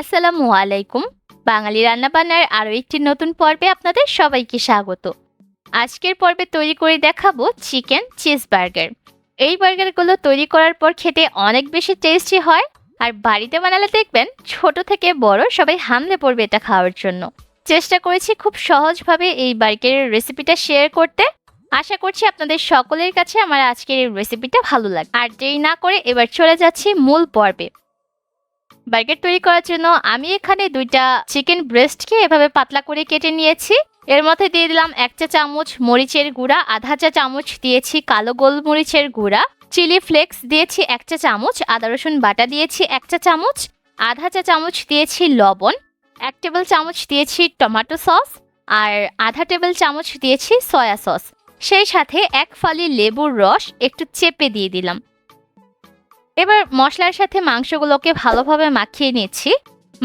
আসসালামু আলাইকুম। বাঙালি রান্নাবান্নার আরও একটি নতুন পর্বে আপনাদের সবাইকে স্বাগত। আজকের পর্বে তৈরি করে দেখাবো চিকেন চিজ বার্গার। এই বার্গারগুলো তৈরি করার পর খেতে অনেক বেশি টেস্টি হয় আর বাড়িতে বানালে দেখবেন ছোট থেকে বড় সবাই হামলে পড়বে এটা খাওয়ার জন্য। চেষ্টা করেছি খুব সহজভাবে এই বার্গারের রেসিপিটা শেয়ার করতে। আশা করছি আপনাদের সকলের কাছে আমার আজকের এই রেসিপিটা ভালো লাগে আর দেরি না করে এবার চলে যাচ্ছি মূল পর্বে। বার্গার তৈরি করার জন্য আমি এখানে দুইটা চিকেন ব্রেস্টকে এভাবে পাতলা করে কেটে নিয়েছি। এর মধ্যে দিয়ে দিলাম এক চা চামচ মরিচের গুঁড়া, আধা চা চামচ দিয়েছি কালো গোলমরিচের গুঁড়া, চিলি ফ্লেক্স দিয়েছি এক চা চামচ, আদা রসুন বাটা দিয়েছি এক চা চামচ, আধা চা চামচ দিয়েছি লবণ, এক টেবিল চামচ দিয়েছি টমেটো সস আর আধা টেবিল চামচ দিয়েছি সয়া সস। সেই সাথে এক ফালি লেবুর রস একটু চেপে দিয়ে দিলাম। এবার মশলার সাথে মাংসগুলোকে ভালোভাবে মাখিয়ে নিচ্ছি।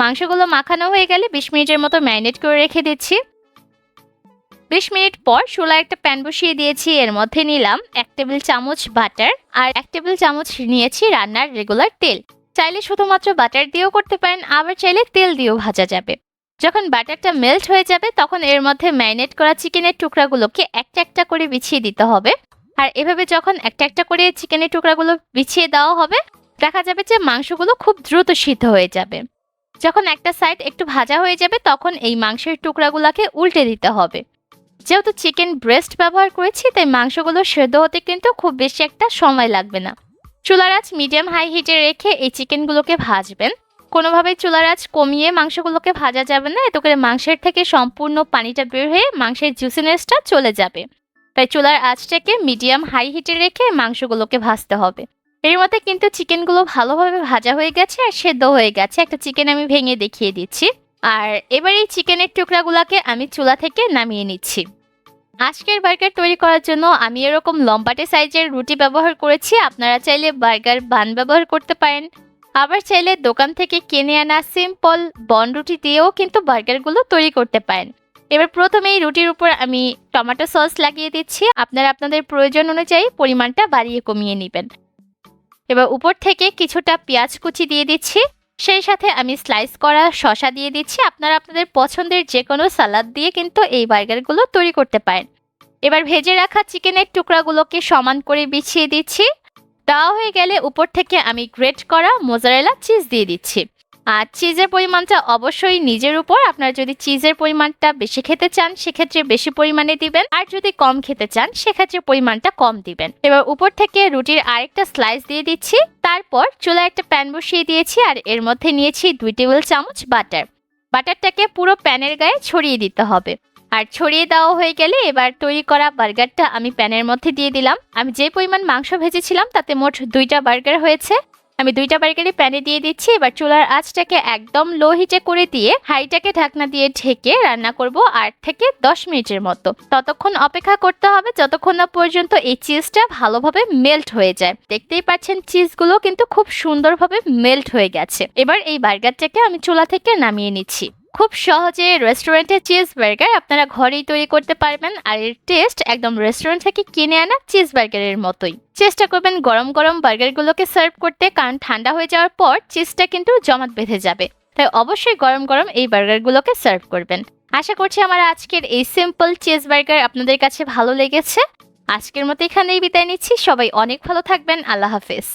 মাংসগুলো মাখানো হয়ে গেলে বিশ মিনিটের মতো ম্যারিনেট করে রেখে দিচ্ছি। বিশ মিনিট পর চুলায় একটা প্যান বসিয়ে দিয়েছি, এর মধ্যে নিলাম এক টেবিল চামচ বাটার আর এক টেবিল চামচ নিয়েছি রান্নার রেগুলার তেল। চাইলে শুধুমাত্র বাটার দিয়েও করতে পারেন, আবার চাইলে তেল দিয়েও ভাজা যাবে। যখন বাটারটা মেল্ট হয়ে যাবে, তখন এর মধ্যে ম্যারিনেট করা চিকেনের টুকরাগুলোকে একটা একটা করে বিছিয়ে দিতে হবে। আর এভাবে যখন একটা একটা করে চিকেনের টুকরাগুলো বিছিয়ে দেওয়া হবে, দেখা যাবে যে মাংসগুলো খুব দ্রুত সিদ্ধ হয়ে যাবে। যখন একটা সাইড একটু ভাজা হয়ে যাবে, তখন এই মাংসের টুকরাগুলোকে উল্টে দিতে হবে। যেহেতু চিকেন ব্রেস্ট ব্যবহার করেছি, তাই মাংসগুলো সেদ্ধ হতে কিন্তু খুব বেশি একটা সময় লাগবে না। চুলার মিডিয়াম হাই হিটে রেখে এই চিকেনগুলোকে ভাজবেন। কোনোভাবেই চুলার আঁচ কমিয়ে মাংসগুলোকে ভাজা যাবে না, এতে করে মাংসের থেকে সম্পূর্ণ পানিটা বের হয়ে মাংসের জুসিনেসটা চলে যাবে। তাই চুলার আঁচটাকে মিডিয়াম হাই হিটে রেখে মাংসগুলোকে ভাজতে হবে। এর মধ্যে কিন্তু চিকেনগুলো ভালোভাবে ভাজা হয়ে গেছে আর সেদ্ধ হয়ে গেছে। একটা চিকেন আমি ভেঙে দেখিয়ে দিচ্ছি। আর এবার এই চিকেনের টুকরাগুলোকে আমি চুলা থেকে নামিয়ে নিচ্ছি। আজকের বার্গার তৈরি করার জন্য আমি এরকম লম্বাটে সাইজের রুটি ব্যবহার করেছি। আপনারা চাইলে বার্গার বান ব্যবহার করতে পারেন। আবার চাইলে দোকান থেকে কিনে আনা সিম্পল বন রুটি দিয়েও কিন্তু বার্গারগুলো তৈরি করতে পারেন। এবার প্রথমে এই রুটির উপর আমি টমেটো সস লাগিয়ে দিচ্ছি। আপনারা আপনাদের প্রয়োজন অনুযায়ী পরিমাণটা বাড়িয়ে কমিয়ে নেবেন। এবার উপর থেকে কিছুটা পেঁয়াজ কুচি দিয়ে দিচ্ছি। সেই সাথে আমি স্লাইস করা শশা দিয়ে দিচ্ছি। আপনারা আপনাদের পছন্দের যে কোনো সালাদ দিয়ে কিন্তু এই বার্গারগুলো তৈরি করতে পারেন। এবার ভেজে রাখা চিকেনের টুকরাগুলোকে সমান করে বিছিয়ে দিচ্ছি। দেওয়া হয়ে গেলে উপর থেকে আমি গ্রেট করা মোজারেলা চিজ দিয়ে দিচ্ছি। আর চিজের পরিমাণটা অবশ্যই নিজের উপর। আপনারা যদি চিজের পরিমাণটা বেশি খেতে চান, সেক্ষেত্রে বেশি পরিমাণে দিবেন। আর যদি কম খেতে চান, সেক্ষেত্রে পরিমাণটা কম দিবেন। এবার উপর থেকে রুটির আরেকটা স্লাইস দিয়ে দিচ্ছি। তারপর চুলায় একটা প্যান বসিয়ে দিয়েছি আর এর মধ্যে নিয়েছি দুই টেবিল চামচ বাটার বাটারটাকে পুরো প্যানের গায়ে ছড়িয়ে দিতে হবে। আর ছড়িয়ে দেওয়া হয়ে গেলে এবার তৈরি করা বার্গারটা আমি প্যানের মধ্যে দিয়ে দিলাম। আমি যে পরিমাণ মাংস ভেজেছিলাম, তাতে মোট দুইটা বার্গার হয়েছে। আমি দুইটা বার্গারই প্যানে দিয়ে দিচ্ছি, এবার চুলার আঁচটাকে একদম লো হিটে করে দিয়ে হাইটাকে ঢাকনা দিয়ে ঢেকে রান্না করব আট থেকে দশ মিনিটের মতো। ততক্ষণ অপেক্ষা করতে হবে যতক্ষণ না পর্যন্ত এই চিজটা ভালোভাবে মেল্ট হয়ে যায়। দেখতেই পাচ্ছেন চিজগুলো কিন্তু খুব সুন্দরভাবে মেল্ট হয়ে গেছে। এবার এই বার্গারটাকে আমি চুলা থেকে নামিয়ে নিচ্ছি। খুব সহজে রেস্টুরেন্টের চিজ বার্গার আপনারা ঘরেই তৈরি করতে পারবেন আর এর টেস্ট একদম রেস্টুরেন্ট থেকে কিনে আনা চিজ বার্গারের মতোই। চেষ্টা করবেন গরম গরম বার্গারগুলোকে সার্ভ করতে কারণ ঠান্ডা হয়ে যাওয়ার পর চিজটা কিন্তু জমাট বেঁধে যাবে। তাই অবশ্যই গরম গরম এই বার্গারগুলোকে সার্ভ করবেন। আশা করছি আমার আজকের এই সিম্পল চিজ বার্গার আপনাদের কাছে ভালো লেগেছে। আজকের মতো এখানেই বিদায় নিচ্ছি। সবাই অনেক ভালো থাকবেন। আল্লাহ হাফেজ।